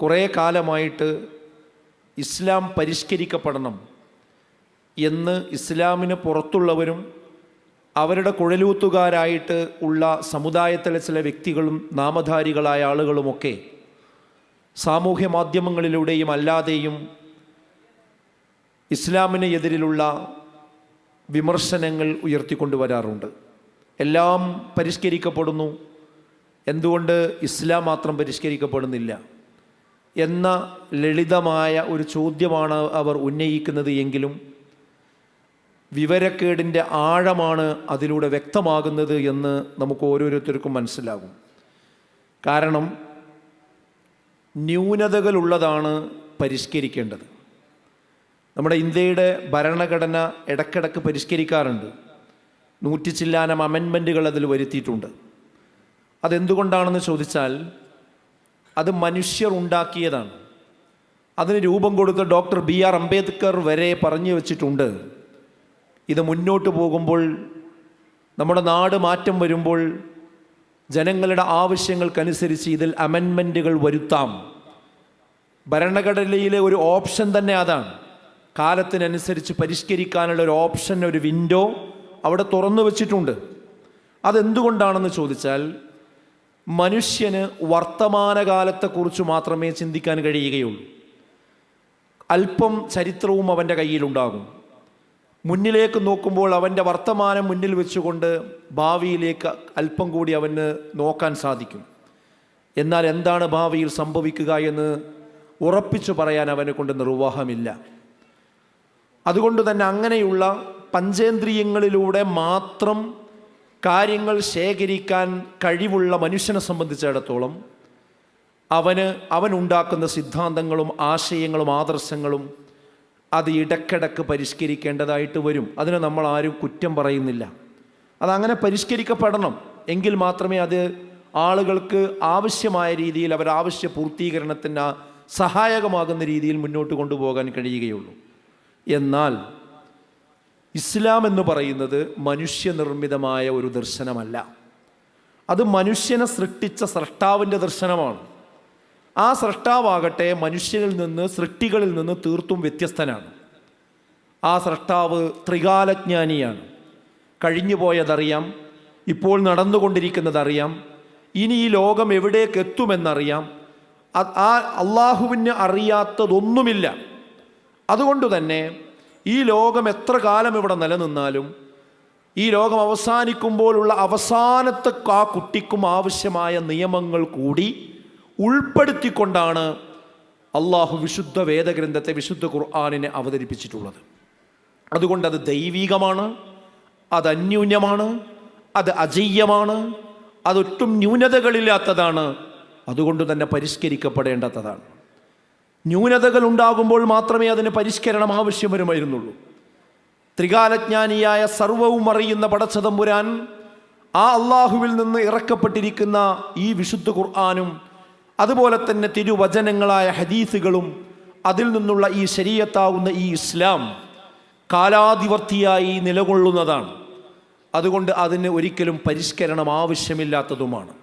കുറേ കാലമായിട്ട് ഇസ്ലാം പരിഷ്കരിക്കപ്പെടണം എന്ന് ഇസ്ലാമിന് പുറത്തുള്ളവരും അവരുടെ കുഴലൂത്തുകാരായിട്ട് ഉള്ള സമുദായത്തിലെ ചില വ്യക്തികളും നാമധാരികളായ ആളുകളുമൊക്കെ സാമൂഹ്യ മാധ്യമങ്ങളിലൂടെയും അല്ലാതെയും ഇസ്ലാമിന് എതിരിലുള്ള വിമർശനങ്ങൾ ഉയർത്തിക്കൊണ്ടുവരാറുണ്ട് എല്ലാം പരിഷ്കരിക്കപ്പെടുന്നു. എന്തുകൊണ്ട് ഇസ്ലാം മാത്രം പരിഷ്കരിക്കപ്പെടുന്നില്ല? എന്ന ലളിതമായ ഒരു ചോദ്യമാണ് അവർ ഉന്നയിക്കുന്നത് എങ്കിലും വിവരക്കേടിന്റെ ആഴമാണ് അതിലൂടെ വ്യക്തമാകുന്നത് എന്ന് നമുക്ക് ഓരോരുത്തർക്കും മനസ്സിലാകും. കാരണം ന്യൂനതകളുള്ളതാണ് പരിഷ്കരിക്കേണ്ടത്. നമ്മുടെ ഇന്ത്യയുടെ ഭരണഘടന ഇടക്കിടക്ക് പരിഷ്കരിക്കാറുണ്ട്. നൂറ്റി ചില്ലാനം അമെൻമെന്റുകൾ അതിൽ വരുത്തിയിട്ടുണ്ട്. അതെന്തുകൊണ്ടാണെന്ന് ചോദിച്ചാൽ അത് മനുഷ്യർ ഉണ്ടാക്കിയതാണ്. അതിന് രൂപം കൊടുത്ത ഡോക്ടർ ബി ആർ അംബേദ്കർ വരെ പറഞ്ഞു വച്ചിട്ടുണ്ട്. ഇത് മുന്നോട്ട് പോകുമ്പോൾ നമ്മുടെ നാട് മാറ്റം വരുമ്പോൾ ജനങ്ങളുടെ ആവശ്യങ്ങൾക്കനുസരിച്ച് ഇതിൽ അമെൻമെന്റുകൾ വരുത്താം. ഭരണഘടനയിലെ ഒരു ഓപ്ഷൻ തന്നെ അതാണ്. കാലത്തിനനുസരിച്ച് പരിഷ്കരിക്കാനുള്ള ഒരു ഓപ്ഷൻ ഒരു വിൻഡോ അവിടെ തുറന്നു വച്ചിട്ടുണ്ട്. അതെന്തുകൊണ്ടാണെന്ന് ചോദിച്ചാൽ മനുഷ്യന് വർത്തമാനകാലത്തെക്കുറിച്ച് മാത്രമേ ചിന്തിക്കാൻ കഴിയുകയുള്ളൂ. അല്പം ചരിത്രവും അവന്റെ കയ്യിലുണ്ടാകും. മുന്നിലേക്ക് നോക്കുമ്പോൾ അവന്റെ വർത്തമാനം മുന്നിൽ വെച്ചുകൊണ്ട് ഭാവിയിലേക്ക് അല്പം കൂടി അവന് നോക്കാൻ സാധിക്കും. എന്നാൽ എന്താണ് ഭാവിയിൽ സംഭവിക്കുക എന്ന് ഉറപ്പിച്ചു പറയാൻ അവനെ കൊണ്ട് നിർവാഹമില്ല. അതുകൊണ്ട് തന്നെ അങ്ങനെയുള്ള പഞ്ചേന്ദ്രിയങ്ങളിലൂടെ മാത്രം കാര്യങ്ങൾ ശേഖരിക്കാൻ കഴിവുള്ള മനുഷ്യനെ സംബന്ധിച്ചിടത്തോളം അവന് അവനുണ്ടാക്കുന്ന സിദ്ധാന്തങ്ങളും ആശയങ്ങളും ആദർശങ്ങളും അത് ഇടക്കിടക്ക് പരിഷ്കരിക്കേണ്ടതായിട്ട് വരും. അതിന് നമ്മൾ ആരും കുറ്റം പറയുന്നില്ല. അതങ്ങനെ പരിഷ്കരിക്കപ്പെടണം. എങ്കിൽ മാത്രമേ അത് ആളുകൾക്ക് ആവശ്യമായ രീതിയിൽ അവരാവശ്യ പൂർത്തീകരണത്തിന് സഹായകമാകുന്ന രീതിയിൽ മുന്നോട്ട് കൊണ്ടുപോകാൻ കഴിയുകയുള്ളൂ. എന്നാൽ ഇസ്ലാം എന്ന് പറയുന്നത് മനുഷ്യനിർമ്മിതമായ ഒരു ദർശനമല്ല. അത് മനുഷ്യനെ സൃഷ്ടിച്ച സൃഷ്ടാവിന്റെ ദർശനമാണ്. ആ സൃഷ്ടാവാകട്ടെ മനുഷ്യനിൽ നിന്ന് സൃഷ്ടികളിൽ നിന്ന് തീർത്തും വ്യത്യസ്തനാണ്. ആ സൃഷ്ടാവ് ത്രികാലജ്ഞാനിയാണ്. കഴിഞ്ഞു പോയതറിയാം ഇപ്പോൾ നടന്നുകൊണ്ടിരിക്കുന്നതറിയാം ഇനി ഈ ലോകം എവിടേക്ക് എത്തുമെന്നറിയാം ആ അള്ളാഹുവിന് അറിയാത്തതൊന്നുമില്ല. അതുകൊണ്ട് തന്നെ ഈ ലോകം എത്ര കാലം ഇവിടെ നിലനിന്നാലും ഈ ലോകം അവസാനിക്കുമ്പോഴുള്ള അവസാനത്തെ ആ കുട്ടിക്കും ആവശ്യമായ നിയമങ്ങൾ കൂടി ഉൾപ്പെടുത്തിക്കൊണ്ടാണ് അള്ളാഹു വിശുദ്ധ വേദഗ്രന്ഥത്തെ വിശുദ്ധ ഖുർആാനിനെ അവതരിപ്പിച്ചിട്ടുള്ളത്. അതുകൊണ്ട് അത് ദൈവികമാണ് അത് അന്യൂന്യമാണ് അത് അജയ്യമാണ് അതൊട്ടും ന്യൂനതകളില്ലാത്തതാണ് അതുകൊണ്ട് തന്നെ പരിഷ്കരിക്കപ്പെടേണ്ടതാണ് ന്യൂനതകൾ ഉണ്ടാകുമ്പോൾ മാത്രമേ അതിന് പരിഷ്കരണം ആവശ്യം വരുമായിരുന്നുള്ളൂ. ത്രികാലജ്ഞാനിയായ സർവവും അറിയുന്ന പടച്ചതമ്പുരാൻ ആ അള്ളാഹുവിൽ നിന്ന് ഇറക്കപ്പെട്ടിരിക്കുന്ന ഈ വിശുദ്ധ ഖുർആാനും അതുപോലെ തന്നെ തിരുവചനങ്ങളായ ഹദീസുകളും അതിൽ നിന്നുള്ള ഈ ശരീരത്താവുന്ന ഈ ഇസ്ലാം കാലാധിവർത്തിയായി നിലകൊള്ളുന്നതാണ്. അതുകൊണ്ട് അതിന് ഒരിക്കലും പരിഷ്കരണം ആവശ്യമില്ലാത്തതുമാണ്.